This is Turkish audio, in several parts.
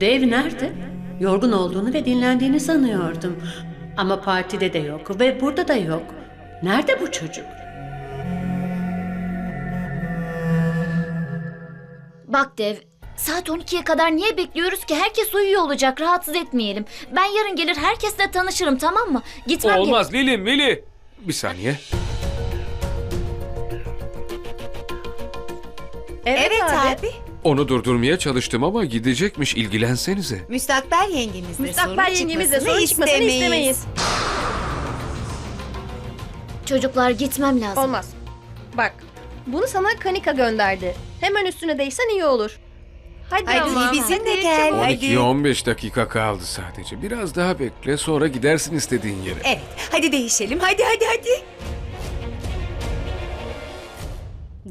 Dev nerede? Yorgun olduğunu ve dinlendiğini sanıyordum. Ama partide de yok ve burada da yok. Nerede bu çocuk? Bak Dev, saat 12'ye kadar niye bekliyoruz ki? Herkes uyuyor olacak, rahatsız etmeyelim. Ben yarın gelir herkesle tanışırım tamam mı? Gitmem Olmaz Lili, Mili. Bir saniye. Evet, abi. Onu durdurmaya çalıştım ama gidecekmiş ilgilensenize. Müstakbel yengemizle Müstakbel sorun yengemizle çıkmasını sorun çıkmasını istemeyiz. Çocuklar gitmem lazım. Olmaz. Bak, bunu sana Kanika gönderdi. Hemen üstüne değsen iyi olur. Hadi, Hadi ama. bizimle gel. Hadi. 12'ye 15 dakika kaldı sadece. Biraz daha bekle sonra gidersin istediğin yere. Evet. Hadi değişelim. Hadi hadi hadi.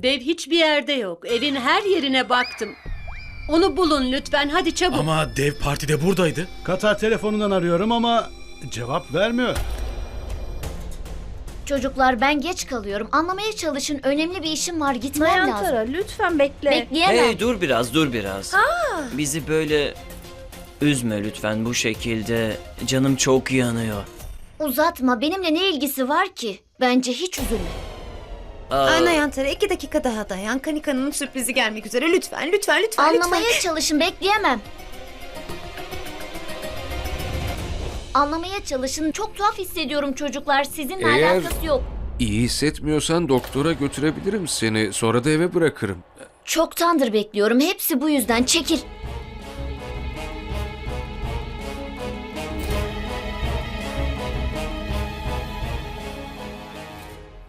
Dev hiçbir yerde yok. Evin her yerine baktım. Onu bulun lütfen. Hadi çabuk. Ama dev partide buradaydı. Katar telefonundan arıyorum ama cevap vermiyor. Çocuklar ben geç kalıyorum. Anlamaya çalışın. Önemli bir işim var. Gitmem lazım. Nayantara lütfen bekle. Bekleyemem. Hey dur biraz dur biraz. Bizi böyle üzme lütfen bu şekilde. Canım çok yanıyor. Uzatma. Benimle ne ilgisi var ki? Bence hiç üzülme. Aa, Ana Yantara iki dakika daha dayan. Kanika'nın sürprizi gelmek üzere. Lütfen lütfen lütfen Anlamaya lütfen. çalışın. Bekleyemem. Anlamaya çalışın. Çok tuhaf hissediyorum çocuklar. Sizinle Eğer- alakası yok. İyi hissetmiyorsan doktora götürebilirim seni. Sonra da eve bırakırım. Çoktandır bekliyorum. Hepsi bu yüzden. Çekil.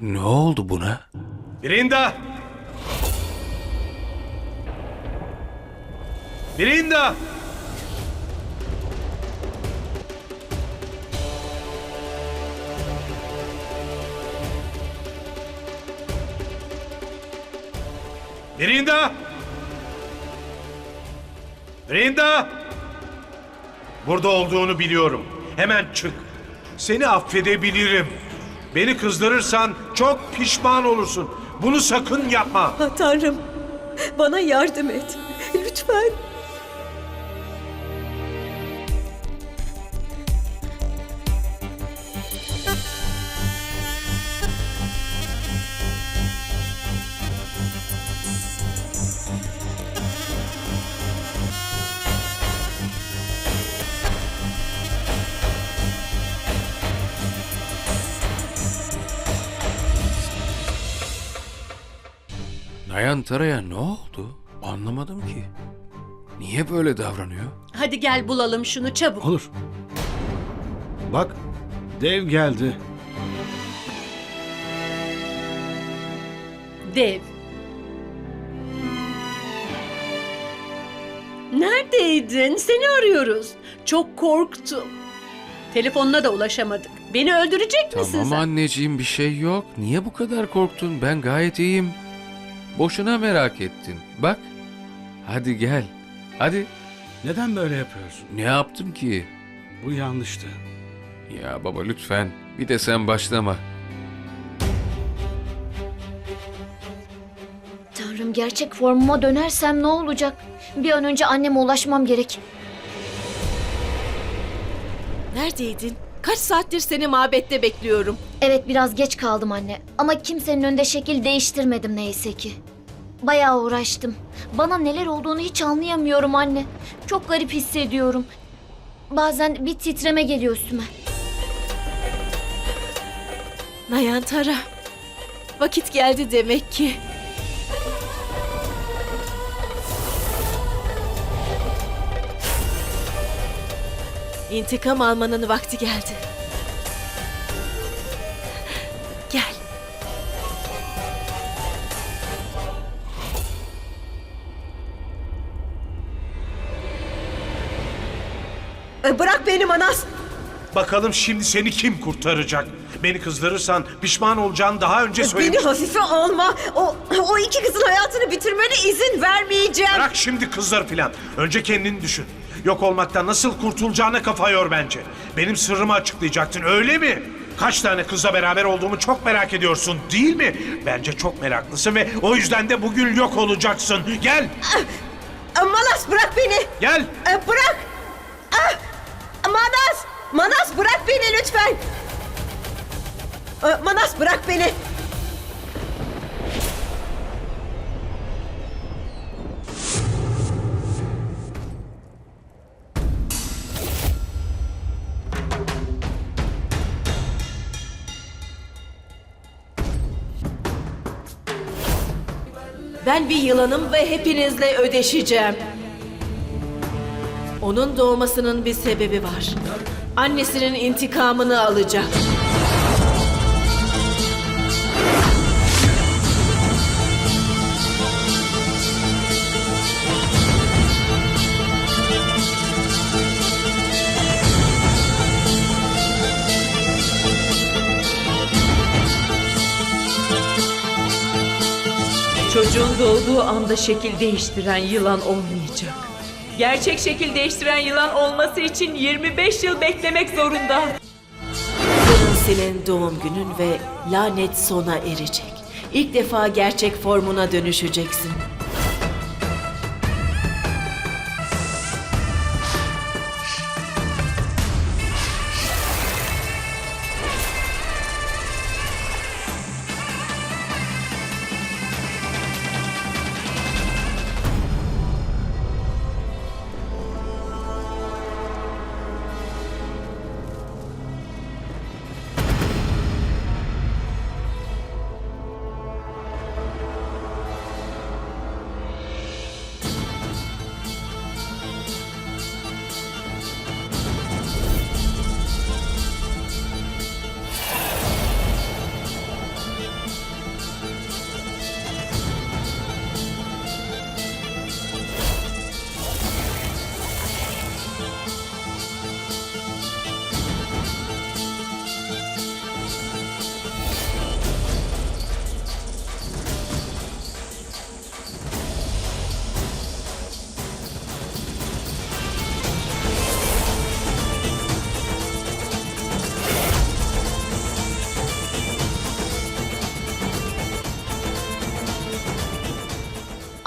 Ne oldu buna? Brinda! Brinda! Brinda! Brinda! Burada olduğunu biliyorum. Hemen çık. Seni affedebilirim. Beni kızdırırsan çok pişman olursun. Bunu sakın yapma. Ah, Tanrım, bana yardım et. Lütfen. Nayan Tara'ya ne oldu? Anlamadım ki. Niye böyle davranıyor? Hadi gel bulalım şunu çabuk. Olur. Bak, dev geldi. Dev. Neredeydin? Seni arıyoruz. Çok korktum. Telefonuna da ulaşamadık. Beni öldürecek misin Tamam sen? anneciğim bir şey yok. Niye bu kadar korktun? Ben gayet iyiyim. Boşuna merak ettin. Bak. Hadi gel. Hadi. Neden böyle yapıyorsun? Ne yaptım ki? Bu yanlıştı. Ya baba lütfen. Bir de sen başlama. Tanrım gerçek formuma dönersem ne olacak? Bir an önce anneme ulaşmam gerek. Neredeydin? Kaç saattir seni mabette bekliyorum. Evet biraz geç kaldım anne. Ama kimsenin önünde şekil değiştirmedim neyse ki. Bayağı uğraştım. Bana neler olduğunu hiç anlayamıyorum anne. Çok garip hissediyorum. Bazen bir titreme geliyor üstüme. Nayantara. Vakit geldi demek ki. İntikam almanın vakti geldi. Bırak beni Manas. Bakalım şimdi seni kim kurtaracak? Beni kızdırırsan pişman olacağını daha önce Beni söylemiştim. hafife alma. O, o iki kızın hayatını bitirmene izin vermeyeceğim. Bırak şimdi kızlar filan. Önce kendini düşün. Yok olmaktan nasıl kurtulacağına kafa yor bence. Benim sırrımı açıklayacaktın öyle mi? Kaç tane kızla beraber olduğumu çok merak ediyorsun değil mi? Bence çok meraklısın ve o yüzden de bugün yok olacaksın. Gel. Manas bırak beni. Gel. E, bırak. Manas. Manas bırak beni lütfen. E, Manas bırak beni. Ben bir yılanım ve hepinizle ödeşeceğim. Onun doğmasının bir sebebi var. Annesinin intikamını alacak. Çocuğun doğduğu anda şekil değiştiren yılan olmayacak. Gerçek şekil değiştiren yılan olması için 25 yıl beklemek zorunda. Senin doğum günün ve lanet sona erecek. İlk defa gerçek formuna dönüşeceksin.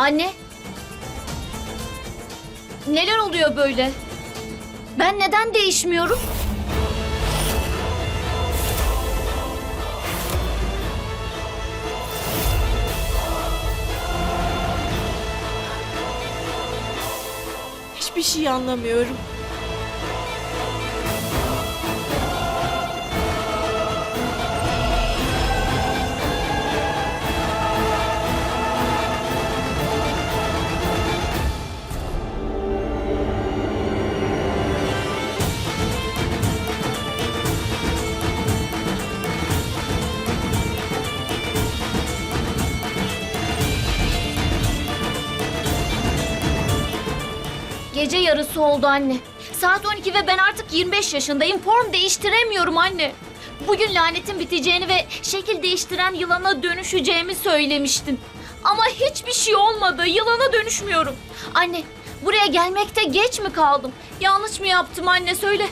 Anne. Neler oluyor böyle? Ben neden değişmiyorum? Hiçbir şey anlamıyorum. Gece yarısı oldu anne. Saat 12 ve ben artık 25 yaşındayım. Form değiştiremiyorum anne. Bugün lanetin biteceğini ve şekil değiştiren yılana dönüşeceğimi söylemiştin. Ama hiçbir şey olmadı. Yılana dönüşmüyorum. Anne, buraya gelmekte geç mi kaldım? Yanlış mı yaptım anne söyle.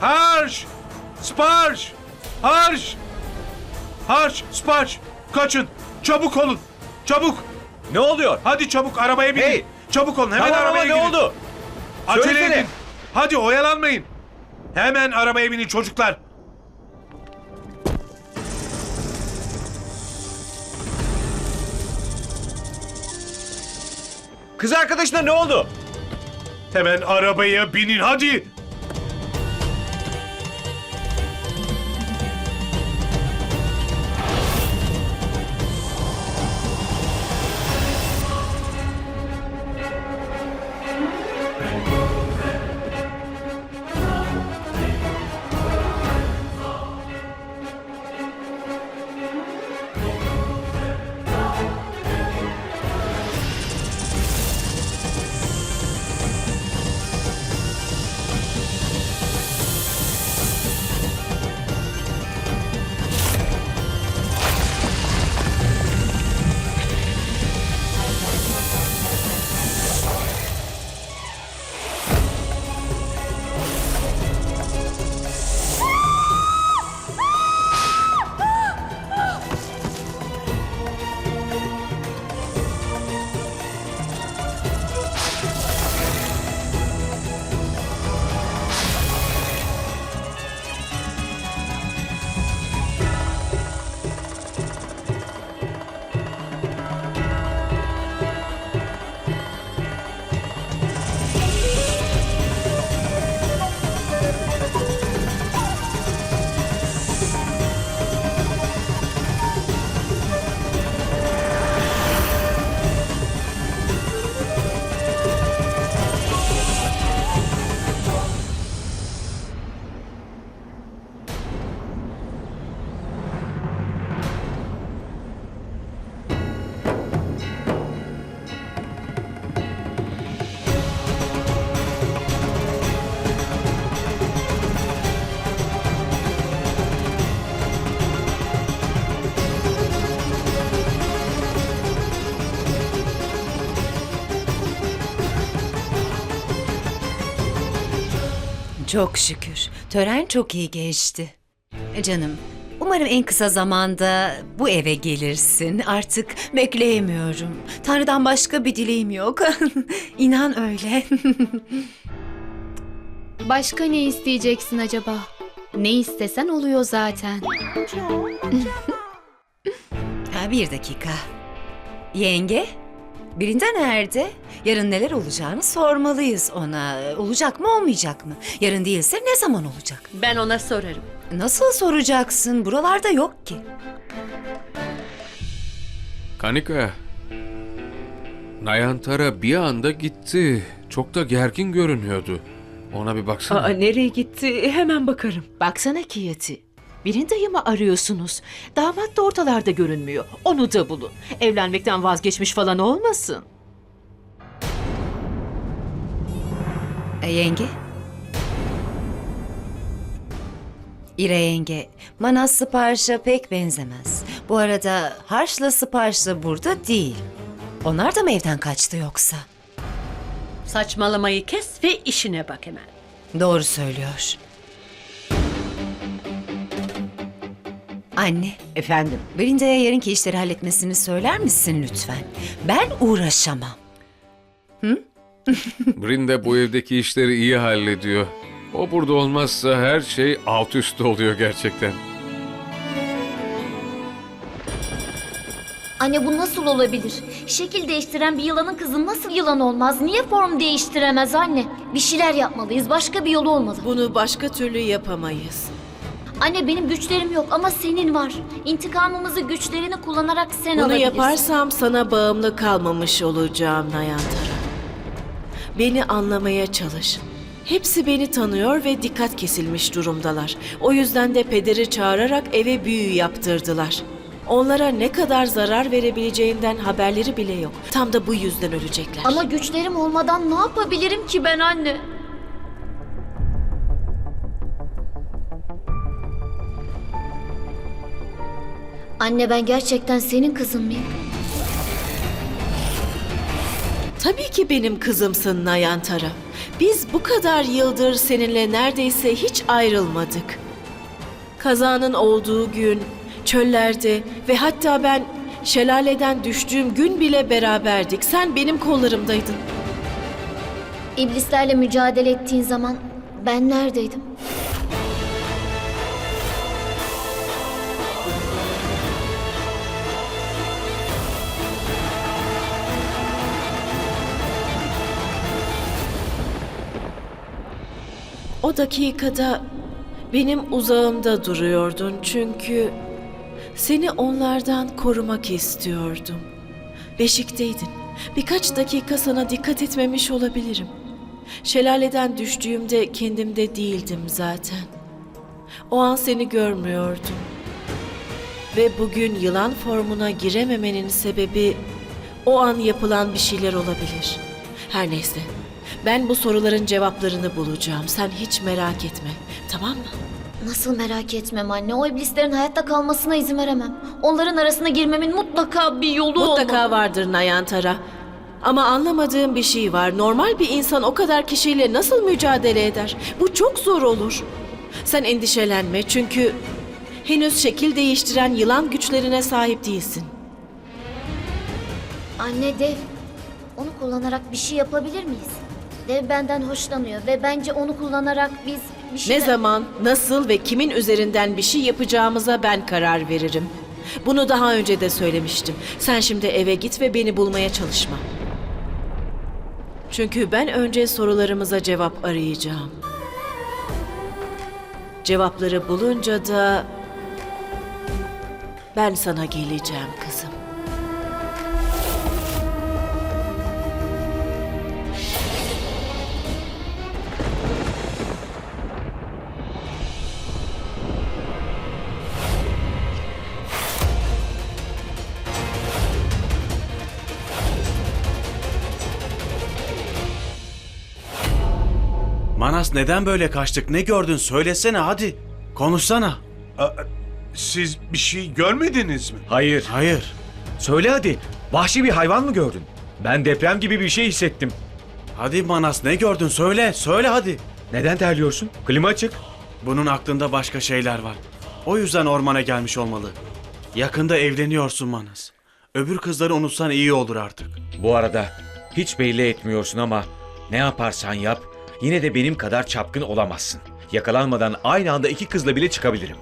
Harş! Sparş! Harş! Harş! Sparş! Kaçın! Çabuk olun! Çabuk! Ne oluyor? Hadi çabuk arabaya binin. Hey! Çabuk olun hemen Tamam ama arabaya ne gidin. oldu? Acele Söylesene. edin. Hadi oyalanmayın. Hemen arabaya binin çocuklar. Kız arkadaşına ne oldu? Hemen arabaya binin hadi. Çok şükür. Tören çok iyi geçti. E Canım, umarım en kısa zamanda bu eve gelirsin. Artık bekleyemiyorum. Tanrı'dan başka bir dileğim yok. İnan öyle. Başka ne isteyeceksin acaba? Ne istesen oluyor zaten. ha, bir dakika. Yenge, Birinda nerede? Yarın neler olacağını sormalıyız ona. Olacak mı olmayacak mı? Yarın değilse ne zaman olacak? Ben ona sorarım. Nasıl soracaksın? Buralarda yok ki. Kanika. Nayantara bir anda gitti. Çok da gergin görünüyordu. Ona bir baksana. Aa, nereye gitti? Hemen bakarım. Baksana Kiyati. Birindayı mı arıyorsunuz? Damat da ortalarda görünmüyor. Onu da bulun. Evlenmekten vazgeçmiş falan olmasın. E, yenge? İre yenge, Manas Sıparş'a pek benzemez. Bu arada Harş'la Sıparş da burada değil. Onlar da mı evden kaçtı yoksa? Saçmalamayı kes ve işine bak hemen. Doğru söylüyor. Anne, Efendim? Brinda'ya yarınki işleri halletmesini söyler misin lütfen? Ben uğraşamam. Brinda bu evdeki işleri iyi hallediyor. O burada olmazsa her şey alt üst oluyor gerçekten. Anne bu nasıl olabilir? Şekil değiştiren bir yılanın kızı nasıl yılan olmaz? Niye form değiştiremez anne? Bir şeyler yapmalıyız. Başka bir yolu olmalı. Bunu başka türlü yapamayız. Anne benim güçlerim yok ama senin var. İntikamımızı güçlerini kullanarak sen Bunu alabilirsin. yaparsam sana bağımlı kalmamış olacağım Nayantara. Beni anlamaya çalış. Hepsi beni tanıyor ve dikkat kesilmiş durumdalar. O yüzden de pederi çağırarak eve büyü yaptırdılar. Onlara ne kadar zarar verebileceğinden haberleri bile yok. Tam da bu yüzden ölecekler. Ama güçlerim olmadan ne yapabilirim ki ben anne? Anne ben gerçekten senin kızın mıyım? Tabii ki benim kızımsın Nayantara. Biz bu kadar yıldır seninle neredeyse hiç ayrılmadık. Kazanın olduğu gün, çöllerde ve hatta ben şelaleden düştüğüm gün bile beraberdik. Sen benim kollarımdaydın. İblislerle mücadele ettiğin zaman ben neredeydim? O dakikada benim uzağımda duruyordun çünkü seni onlardan korumak istiyordum. Beşikteydin. Birkaç dakika sana dikkat etmemiş olabilirim. Şelaleden düştüğümde kendimde değildim zaten. O an seni görmüyordum. Ve bugün yılan formuna girememenin sebebi o an yapılan bir şeyler olabilir. Her neyse. Ben bu soruların cevaplarını bulacağım. Sen hiç merak etme. Tamam mı? Nasıl merak etmem anne. O iblislerin hayatta kalmasına izin veremem. Onların arasına girmemin mutlaka bir yolu Mutlaka olmalı. vardır Nayantara. Ama anlamadığım bir şey var. Normal bir insan o kadar kişiyle nasıl mücadele eder? Bu çok zor olur. Sen endişelenme çünkü henüz şekil değiştiren yılan güçlerine sahip değilsin. Anne dev. Onu kullanarak bir şey yapabilir miyiz? Dev benden hoşlanıyor ve bence onu kullanarak biz bir Ne şeyler... zaman, nasıl ve kimin üzerinden bir şey yapacağımıza ben karar veririm. Bunu daha önce de söylemiştim. Sen şimdi eve git ve beni bulmaya çalışma. Çünkü ben önce sorularımıza cevap arayacağım. Cevapları bulunca da ben sana geleceğim kızım. Manas neden böyle kaçtık? Ne gördün? Söylesene hadi. Konuşsana. Aa, Siz bir şey görmediniz mi? Hayır. Hayır. Söyle hadi. Vahşi bir hayvan mı gördün? Ben deprem gibi bir şey hissettim. Hadi Manas ne gördün? Söyle. Söyle hadi. Neden terliyorsun? Klima açık. Bunun aklında başka şeyler var. O yüzden ormana gelmiş olmalı. Yakında evleniyorsun Manas. Öbür kızları unutsan iyi olur artık. Bu arada hiç belli etmiyorsun ama ne yaparsan yap yine de benim kadar çapkın olamazsın. Yakalanmadan aynı anda iki kızla bile çıkabilirim.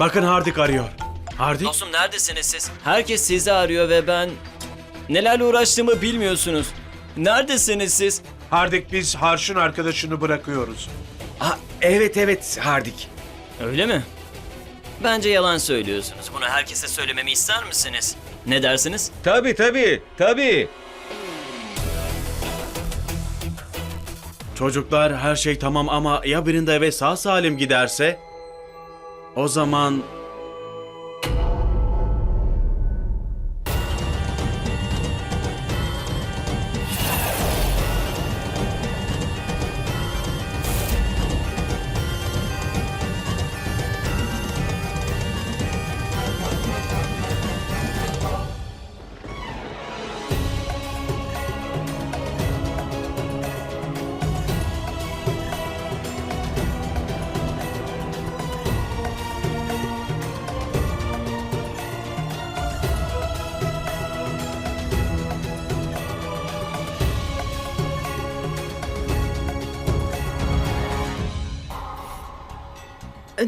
Bakın Hardik arıyor. Hardik? Dostum neredesiniz siz? Herkes sizi arıyor ve ben nelerle uğraştığımı bilmiyorsunuz. Neredesiniz siz? Hardik biz Harş'ın arkadaşını bırakıyoruz. Ha, evet evet Hardik. Öyle mi? Bence yalan söylüyorsunuz. Bunu herkese söylememi ister misiniz? Ne dersiniz? Tabii tabii tabii. Çocuklar her şey tamam ama ya birinde eve sağ salim giderse? O zaman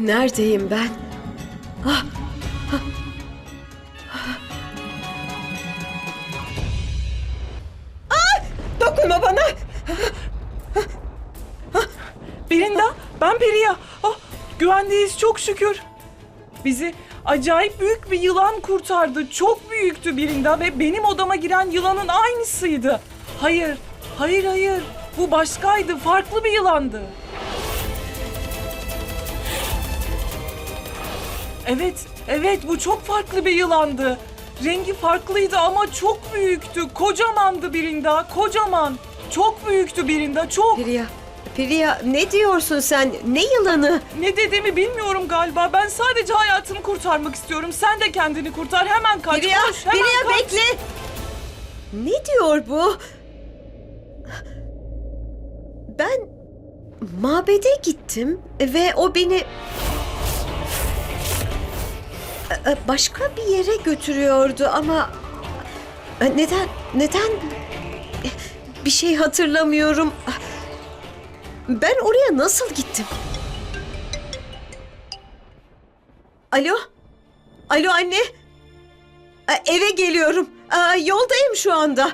Neredeyim ben? Ah, ah. Dokunma bana. Belinda, ben Periya. Oh, güvendeyiz çok şükür. Bizi acayip büyük bir yılan kurtardı. Çok büyüktü Belinda ve benim odama giren yılanın aynısıydı. Hayır, hayır, hayır. Bu başkaydı, farklı bir yılandı. Evet, evet bu çok farklı bir yılandı. Rengi farklıydı ama çok büyüktü. Kocamandı Belinda, kocaman. Çok büyüktü Belinda, çok. Periya, Periya ne diyorsun sen? Ne yılanı? Ne dediğimi bilmiyorum galiba. Ben sadece hayatını kurtarmak istiyorum. Sen de kendini kurtar. Hemen kaç. Periya, koş, hemen Periya kaç. bekle. Ne diyor bu? Ben mabede gittim ve o beni başka bir yere götürüyordu ama e, neden neden bir şey hatırlamıyorum. Ben oraya nasıl gittim? Alo? Alo anne? E, Eve geliyorum. E, Yoldayım şu anda.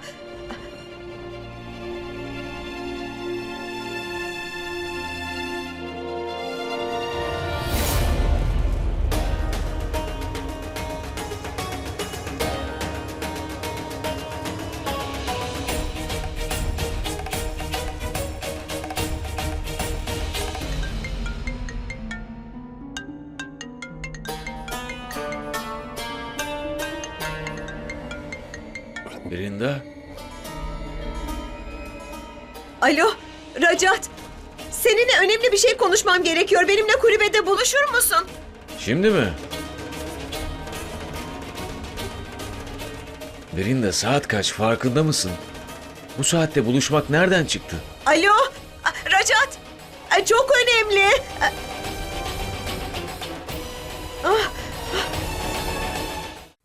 Berinda. Alo, Racat. Seninle önemli bir şey konuşmam gerekiyor. Benimle kulübede buluşur musun? Şimdi mi? Berinda saat kaç farkında mısın? Bu saatte buluşmak nereden çıktı? Alo, Racat. E, Çok önemli.